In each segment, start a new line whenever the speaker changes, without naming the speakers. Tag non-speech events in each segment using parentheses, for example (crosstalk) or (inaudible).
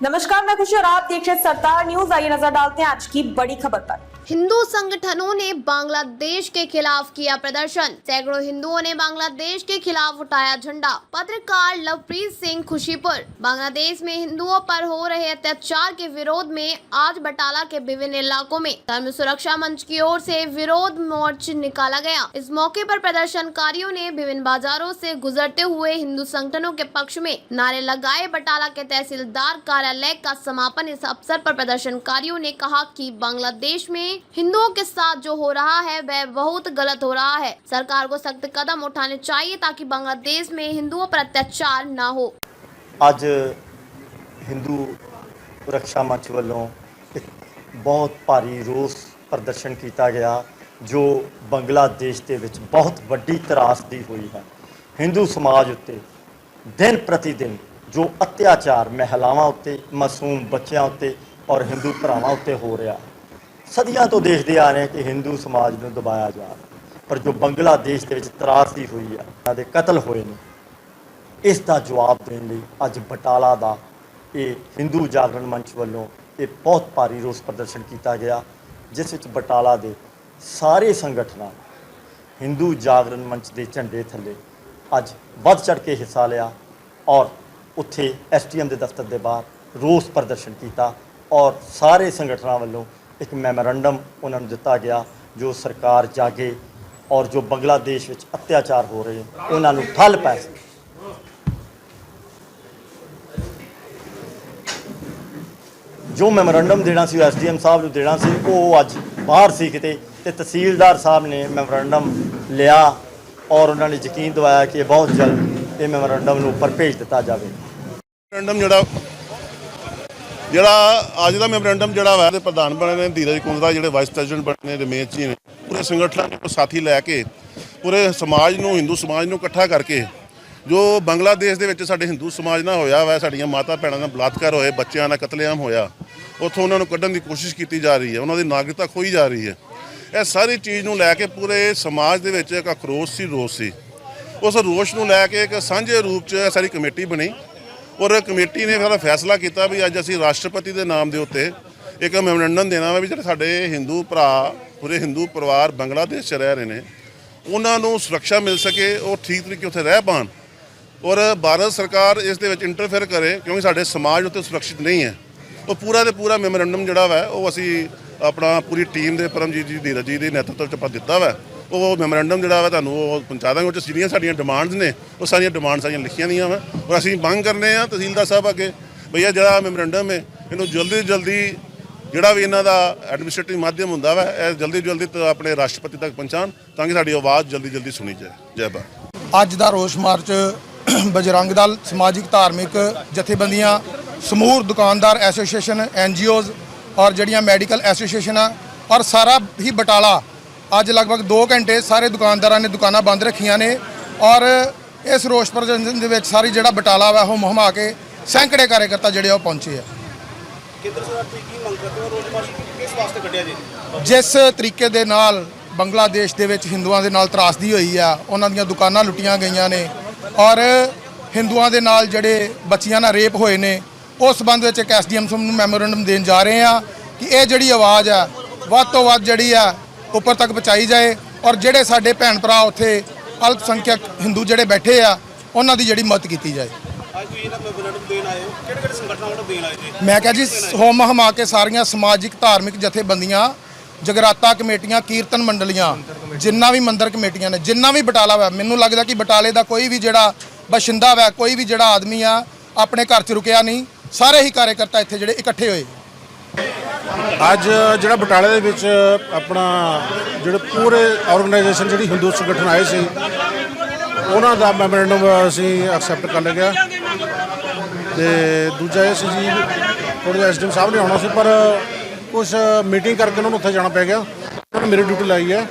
नमस्कार मैं खुशी और आप देख रहे हैं सरदार न्यूज आइए नजर डालते हैं आज की बड़ी खबर पर
हिंदू संगठनों ने बांग्लादेश के खिलाफ किया प्रदर्शन। सैकड़ों हिंदुओं ने बांग्लादेश के खिलाफ उठाया झंडा। पत्रकार लवप्रीत सिंह खुशीपुर, बांग्लादेश में हिंदुओं पर हो रहे अत्याचार के विरोध में आज बटाला के विभिन्न इलाकों में धर्म सुरक्षा मंच की ओर से विरोध मोर्च निकाला गया। इस मौके पर प्रदर्शनकारियों ने विभिन्न बाजारों से गुजरते हुए हिंदू संगठनों के पक्ष में नारे लगाए। बटाला के तहसीलदार कार्यालय का समापन इस अवसर पर प्रदर्शनकारियों ने कहा कि बांग्लादेश में हिंदुओं के साथ जो हो रहा है वह बहुत गलत हो रहा है सरकार को सख्त कदम उठाने चाहिए ताकि बांग्लादेश में हिंदुओं पर अत्याचार न हो
ਅੱਜ ਹਿੰਦੂ ਰੱਖਿਆ ਮੰਚ ਵੱਲੋਂ ਇੱਕ ਬਹੁਤ ਭਾਰੀ ਰੋਸ ਪ੍ਰਦਰਸ਼ਨ ਕੀਤਾ ਗਿਆ ਜੋ ਬੰਗਲਾਦੇਸ਼ ਦੇ ਵਿੱਚ ਬਹੁਤ ਵੱਡੀ ਤਰਾਸਦੀ ਹੋਈ ਹੈ ਹਿੰਦੂ ਸਮਾਜ ਉੱਤੇ ਦਿਨ ਪ੍ਰਤੀ ਦਿਨ ਜੋ ਅਤਿਆਚਾਰ ਮਹਿਲਾਵਾਂ ਉੱਤੇ ਮਾਸੂਮ ਬੱਚਿਆਂ ਉੱਤੇ ਔਰ ਹਿੰਦੂ ਭਰਾਵਾਂ ਉੱਤੇ ਹੋ ਰਿਹਾ ਸਦੀਆਂ ਤੋਂ ਦੇਖਦੇ ਆ ਰਹੇ ਕਿ ਹਿੰਦੂ ਸਮਾਜ ਨੂੰ ਦਬਾਇਆ ਜਾ ਰਿਹਾ ਪਰ ਜੋ ਬੰਗਲਾਦੇਸ਼ ਦੇ ਵਿੱਚ ਤਰਾਸਦੀ ਹੋਈ ਹੈ, ਉਹਨਾਂ ਦੇ ਕਤਲ ਹੋਏ ਨੇ, ਇਸ ਦਾ ਜਵਾਬ ਦੇਣ ਲਈ ਅੱਜ ਬਟਾਲਾ ਦਾ ਇਹ ਹਿੰਦੂ ਜਾਗਰਣ ਮੰਚ ਵੱਲੋਂ ਇਹ ਬਹੁਤ ਭਾਰੀ ਰੋਸ ਪ੍ਰਦਰਸ਼ਨ ਕੀਤਾ ਗਿਆ, ਜਿਸ ਵਿੱਚ ਬਟਾਲਾ ਦੇ ਸਾਰੇ ਸੰਗਠਨਾਂ ਹਿੰਦੂ ਜਾਗਰਣ ਮੰਚ ਦੇ ਝੰਡੇ ਥੱਲੇ ਅੱਜ ਵੱਧ ਚੜ ਕੇ ਹਿੱਸਾ ਲਿਆ ਔਰ ਉੱਥੇ ਐਸਟੀਐਮ ਦੇ ਦਫ਼ਤਰ ਦੇ ਬਾਹਰ ਰੋਸ ਪ੍ਰਦਰਸ਼ਨ ਕੀਤਾ ਔਰ ਸਾਰੇ ਸੰਗਠਨਾਂ ਵੱਲੋਂ ਇੱਕ ਮੈਮੋਰੰਡਮ ਉਹਨਾਂ ਨੂੰ ਦਿੱਤਾ ਗਿਆ, ਜੋ ਸਰਕਾਰ ਜਾਗੇ ਔਰ ਜੋ ਬੰਗਲਾਦੇਸ਼ ਵਿੱਚ ਅਤਿਆਚਾਰ ਹੋ ਰਹੇ, ਉਹਨਾਂ ਨੂੰ ਠੱਲ ਪੈ ਸਕੇ। ਜੋ ਮੈਮੋਰੰਡਮ ਦੇਣਾ ਸੀ ਐਸਡੀਐਮ ਸਾਹਿਬ ਨੂੰ ਦੇਣਾ ਸੀ, ਉਹ ਅੱਜ ਬਾਹਰ ਸੀ ਕਿਤੇ ਤੇ ਤਹਿਸੀਲਦਾਰ ਸਾਹਿਬ ਨੇ ਮੈਮੋਰੰਡਮ ਲਿਆ ਔਰ ਉਹਨਾਂ ਨੇ ਯਕੀਨ ਦਿਵਾਇਆ ਕਿ ਬਹੁਤ ਜਲਦ ਇਹ ਮੈਮੋਰੰਡਮ ਨੂੰ ਉੱਪਰ ਭੇਜ ਦਿੱਤਾ ਜਾਵੇ।
ਮੈਮੋਰੰਡਮ ਜਿਹੜਾ ਜਿਹੜਾ ਅੱਜ ਦਾ ਮੈਮੋਰੈਂਡਮ ਜਿਹੜਾ ਵਾ ਦੇ ਪ੍ਰਧਾਨ ਬਣੇ ਨੇ, ਧੀਰਜ ਕੁੰਦਰਾ ਜਿਹੜੇ ਵਾਈਸ ਪ੍ਰੈਜ਼ੀਡੈਂਟ ਬਣੇ ਨੇ, ਰਮੇਸ਼ ਜੀ ਨੇ, ਪੂਰੇ ਸੰਗਠਨਾਂ ਨੂੰ ਸਾਥੀ ਲੈ ਕੇ, ਪੂਰੇ ਸਮਾਜ ਨੂੰ, ਹਿੰਦੂ ਸਮਾਜ ਨੂੰ ਇਕੱਠਾ ਕਰਕੇ, ਜੋ ਬੰਗਲਾਦੇਸ਼ ਦੇ ਵਿੱਚ ਸਾਡੇ ਹਿੰਦੂ ਸਮਾਜ ਨਾਲ ਹੋਇਆ ਵਾ, ਸਾਡੀਆਂ ਮਾਤਾ ਭੈਣਾਂ ਨਾਲ ਬਲਾਤਕਾਰ ਹੋਏ, ਬੱਚਿਆਂ ਦਾ ਕਤਲੇਆਮ ਹੋਇਆ, ਉੱਥੋਂ ਉਹਨਾਂ ਨੂੰ ਕੱਢਣ ਦੀ ਕੋਸ਼ਿਸ਼ ਕੀਤੀ ਜਾ ਰਹੀ ਹੈ, ਉਹਨਾਂ ਦੀ ਨਾਗਰਿਕਤਾ ਖੋਈ ਜਾ ਰਹੀ ਹੈ। ਇਹ ਸਾਰੀ ਚੀਜ਼ ਨੂੰ ਲੈ ਕੇ ਪੂਰੇ ਸਮਾਜ ਦੇ ਵਿੱਚ ਇੱਕ ਆਕਰੋਸ਼ ਸੀ, ਰੋਸ ਸੀ। ਉਸ ਰੋਸ਼ ਨੂੰ ਲੈ ਕੇ ਇੱਕ ਸਾਂਝੇ ਰੂਪ 'ਚ ਇਹ ਸਾਰੀ ਕਮੇਟੀ ਬਣੀ। ਔਰ ਕਮੇਟੀ ਨੇ ਫਿਰ ਫੈਸਲਾ ਕੀਤਾ ਵੀ ਅੱਜ ਅਸੀਂ ਰਾਸ਼ਟਰਪਤੀ ਦੇ ਨਾਮ ਦੇ ਉੱਤੇ ਇੱਕ ਮੈਮੋਰੰਡਮ ਦੇਣਾ ਵਾ ਵੀ ਜਿਹੜੇ ਸਾਡੇ ਹਿੰਦੂ ਭਰਾ, ਪੂਰੇ ਹਿੰਦੂ ਪਰਿਵਾਰ ਬੰਗਲਾਦੇਸ਼ 'ਚ ਰਹਿ ਰਹੇ ਨੇ, ਉਹਨਾਂ ਨੂੰ ਸੁਰੱਖਿਆ ਮਿਲ ਸਕੇ, ਉਹ ਠੀਕ ਤਰੀਕੇ ਉੱਥੇ ਰਹਿ ਪਾਣ ਔਰ ਭਾਰਤ ਸਰਕਾਰ ਇਸ ਦੇ ਵਿੱਚ ਇੰਟਰਫੇਅਰ ਕਰੇ ਕਿਉਂਕਿ ਸਾਡੇ ਸਮਾਜ ਉੱਤੇ ਸੁਰੱਖਿਅਤ ਨਹੀਂ ਹੈ। ਉਹ ਪੂਰਾ ਦੇ ਪੂਰਾ ਮੈਮੋਰੰਡਮ ਜਿਹੜਾ ਵਾ, ਉਹ ਅਸੀਂ ਆਪਣਾ ਪੂਰੀ ਟੀਮ ਦੇ ਪਰਮਜੀਤ ਜੀ ਧੀਰਜ ਜੀ ਦੇ ਨੇਤਰਤਵ 'ਚ ਆਪਾਂ ਦਿੱਤਾ ਵਾ। ਉਹ ਮੈਮੋਰੰਡਮ ਜਿਹੜਾ ਵਾ ਤੁਹਾਨੂੰ ਉਹ ਪਹੁੰਚਾ ਦਾਂਗੇ, ਉਹ 'ਚ ਜਿਹੜੀਆਂ ਸਾਡੀਆਂ ਡਿਮਾਂਡਸ ਨੇ, ਉਹ ਸਾਰੀਆਂ ਡਿਮਾਂਡ ਸਾਰੀਆਂ ਲਿਖੀਆਂ ਦੀਆਂ ਵਾ। ਔਰ ਅਸੀਂ ਮੰਗ ਕਰਨੇ ਆ ਤਹਿਸੀਲਦਾਰ ਸਾਹਿਬ ਅੱਗੇ ਭਈਆ ਜਿਹੜਾ ਮੈਮੋਰੈਂਡਮ ਹੈ, ਇਹਨੂੰ ਜਲਦੀ ਤੋਂ ਜਲਦੀ ਜਿਹੜਾ ਵੀ ਇਹਨਾਂ ਦਾ ਐਡਮਿਨਿਸਟ੍ਰੇਟਿਵ ਮਾਧਿਅਮ ਹੁੰਦਾ ਵਾ, ਇਹ ਜਲਦੀ ਤੋਂ ਜਲਦੀ ਆਪਣੇ ਰਾਸ਼ਟਰਪਤੀ ਤੱਕ ਪਹੁੰਚਾਉਣ ਤਾਂ ਕਿ ਸਾਡੀ ਆਵਾਜ਼ ਜਲਦੀ ਜਲਦੀ ਸੁਣੀ ਜਾਏ। ਜੈ ਭਾਰਤ
ਅੱਜ ਦਾ ਰੋਸ ਮਾਰਚ (clears throat) ਬਜਰੰਗ ਦਲ, ਸਮਾਜਿਕ, ਧਾਰਮਿਕ ਜਥੇਬੰਦੀਆਂ, ਸਮੂਹ, ਦੁਕਾਨਦਾਰ ਐਸੋਸੀਏਸ਼ਨ ਐਨਜੀਓਜ਼ ਔਰ ਜਿਹੜੀਆਂ ਮੈਡੀਕਲ ਐਸੋਸੀਏਸ਼ਨ ਆ ਔਰ ਸਾਰਾ ਹੀ ਬਟਾਲਾ ਅੱਜ ਲਗਭਗ 2 ਘੰਟੇ ਸਾਰੇ ਦੁਕਾਨਦਾਰਾਂ ਨੇ ਦੁਕਾਨਾਂ ਬੰਦ ਰੱਖੀਆਂ ਨੇ ਔਰ ਇਸ ਰੋਸ ਪ੍ਰਦਰਸ਼ਨ ਦੇ ਵਿੱਚ ਸਾਰੀ ਜਿਹੜਾ ਬਟਾਲਾ ਵਾ ਉਹ ਮੁਹਮਾ ਕੇ ਸੈਂਕੜੇ ਕਾਰਜਕਰਤਾ ਜਿਹੜੇ ਉਹ ਪਹੁੰਚੇ ਆ।
ਕੇਂਦਰ ਸਰਕਾਰ ਤੋਂ ਕੀ ਮੰਗ ਕਰਦੇ ਹੋ? ਰੋਡ ਮਾਰਚ ਕਿਸ ਵਾਸਤੇ ਕੱਢਿਆ ਜੀ?
ਜਿਸ ਤਰੀਕੇ ਦੇ ਨਾਲ ਬੰਗਲਾਦੇਸ਼ ਦੇ ਵਿੱਚ ਹਿੰਦੂਆਂ ਦੇ ਨਾਲ ਤਰਾਸਦੀ ਹੋਈ ਆ ਉਹਨਾਂ ਦੀਆਂ ਦੁਕਾਨਾਂ ਲੁੱਟੀਆਂ ਗਈਆਂ ਨੇ ਔਰ ਹਿੰਦੂਆਂ ਦੇ ਨਾਲ ਜਿਹੜੇ ਬੱਚੀਆਂ ਨਾਲ ਰੇਪ ਹੋਏ ਨੇ ਉਸ ਸੰਬੰਧ ਵਿੱਚ ਇੱਕ ਐਸਡੀਐਮ ਨੂੰ ਮੈਮੋਰੰਡਮ ਦੇਣ ਜਾ ਰਹੇ ਆ ਕਿ ਇਹ ਜਿਹੜੀ ਆਵਾਜ਼ ਆ ਵੱਧ ਤੋਂ ਵੱਧ ਜਿਹੜੀ ਆ ਉੱਪਰ ਤੱਕ ਪਹੁੰਚਾਈ ਜਾਏ ਔਰ ਜਿਹੜੇ ਸਾਡੇ ਭੈਣ ਭਰਾ ਉੱਥੇ ਅਲਪ ਸੰਖਿਅਕ ਹਿੰਦੂ ਜਿਹੜੇ ਬੈਠੇ ਆ ਉਹਨਾਂ ਦੀ ਜਿਹੜੀ ਮਦਦ ਕੀਤੀ ਜਾਏ।
ਅੱਜ ਤੁਸੀਂ ਇਹਨਾਂ ਮੈਮੋਰੰਡਮ ਦੇਣ ਆਏ ਹੋ। ਕਿਹੜੇ ਕਿਹੜੇ ਸੰਗਠਨਾਂ ਵੱਲੋਂ ਦੇਣ ਆਏ ਜੀ
ਮੈਂ ਕਿਹਾ ਜੀ ਹੋਮ ਹਮਾ ਕੇ ਸਾਰੀਆਂ ਸਮਾਜਿਕ ਧਾਰਮਿਕ ਜਥੇਬੰਦੀਆਂ ਜਗਰਾਤਾ ਕਮੇਟੀਆਂ ਕੀਰਤਨ ਮੰਡਲੀਆਂ ਜਿੰਨਾ ਵੀ ਮੰਦਰ ਕਮੇਟੀਆਂ ਨੇ ਜਿੰਨਾ ਵੀ ਬਟਾਲਾ ਵਾ ਮੈਨੂੰ ਲੱਗਦਾ ਕਿ ਬਟਾਲੇ ਦਾ ਕੋਈ ਵੀ ਜਿਹੜਾ ਬਸ਼ਿੰਦਾ ਵਾ ਕੋਈ ਵੀ ਜਿਹੜਾ ਆਦਮੀ ਆ ਆਪਣੇ ਘਰ 'ਚ ਰੁਕਿਆ ਨਹੀਂ। ਸਾਰੇ ਹੀ ਕਾਰਜਕਰਤਾ ਇੱਥੇ ਜਿਹੜੇ ਇਕੱਠੇ ਹੋਏ।
ਅੱਜ ਜਿਹੜਾ ਬਟਾਲੇ ਦੇ ਵਿੱਚ ਆਪਣਾ ਜਿਹੜੇ ਪੂਰੇ ਆਰਗੇਨਾਈਜੇਸ਼ਨ ਜਿਹੜੀ ਹਿੰਦੂ ਸੰਗਠਨ ਆਏ ਸੀ, ਉਹਨਾਂ ਦਾ ਮੈਮੋਰੈਂਡਮ ਅਸੀਂ ਐਕਸੈਪਟ ਕਰ ਲਿਆ। ਤੇ ਦੂਜਾ ਇਹ ਸੀ ਜੀ, ਥੋੜ੍ਹਾ ਜਿਹਾ ਐਸਡੀਐਮ ਸਾਹਿਬ ਨੇ ਆਉਣਾ ਸੀ, ਪਰ ਕੁਝ ਮੀਟਿੰਗ ਕਰਕੇ ਉਹਨਾਂ ਨੂੰ ਉੱਥੇ ਜਾਣਾ ਪੈ ਗਿਆ। ਉਹਨਾਂ ਨੇ ਮੇਰੀ ਡਿਊਟੀ ਲਾਈ ਹੈ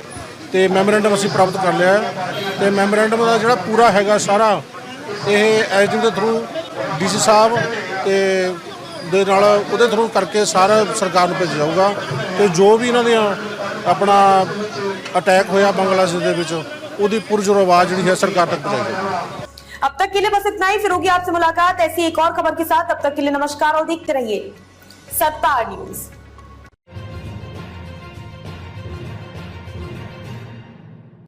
ਤੇ ਮੈਮੋਰੈਂਡਮ ਅਸੀਂ ਪ੍ਰਾਪਤ ਕਰ ਲਿਆ ਹੈ। ਤੇ ਮੈਮੋਰੰਡਮ ਦਾ ਜਿਹੜਾ ਪੂਰਾ ਹੈਗਾ ਸਾਰਾ ਇਹ ਐਸਡੀਐਮ ਦੇ ਥਰੂ ਡੀਸੀ ਸਾਹਿਬ ਤੇ ਦੇ ਨਾਲ ਉਹਦੇ ਥਰੂ ਕਰਕੇ ਸਾਰਾ ਸਰਕਾਰ ਨੂੰ ਭੇਜਿਆ ਜਾਊਗਾ ਤੇ ਜੋ ਵੀ ਇਹਨਾਂ ਦੀਆਂ ਆਪਣਾ ਅਟੈਕ ਹੋਇਆ ਬੰਗਲਾਦੇਸ਼ ਦੇ ਵਿੱਚ ਉਹਦੀ ਪੁਰਜੋਰ ਆਵਾਜ਼ ਜਿਹੜੀ ਹੈ ਸਰਕਾਰ ਤੱਕ ਪਹੁੰਚਾਈ ਜਾਊਗੀ
अब तक के लिए बस इतना ही फिर होगी आपसे मुलाकात ऐसी एक और खबर के साथ अब तक के लिए नमस्कार और देखते रहिए सत्ता न्यूज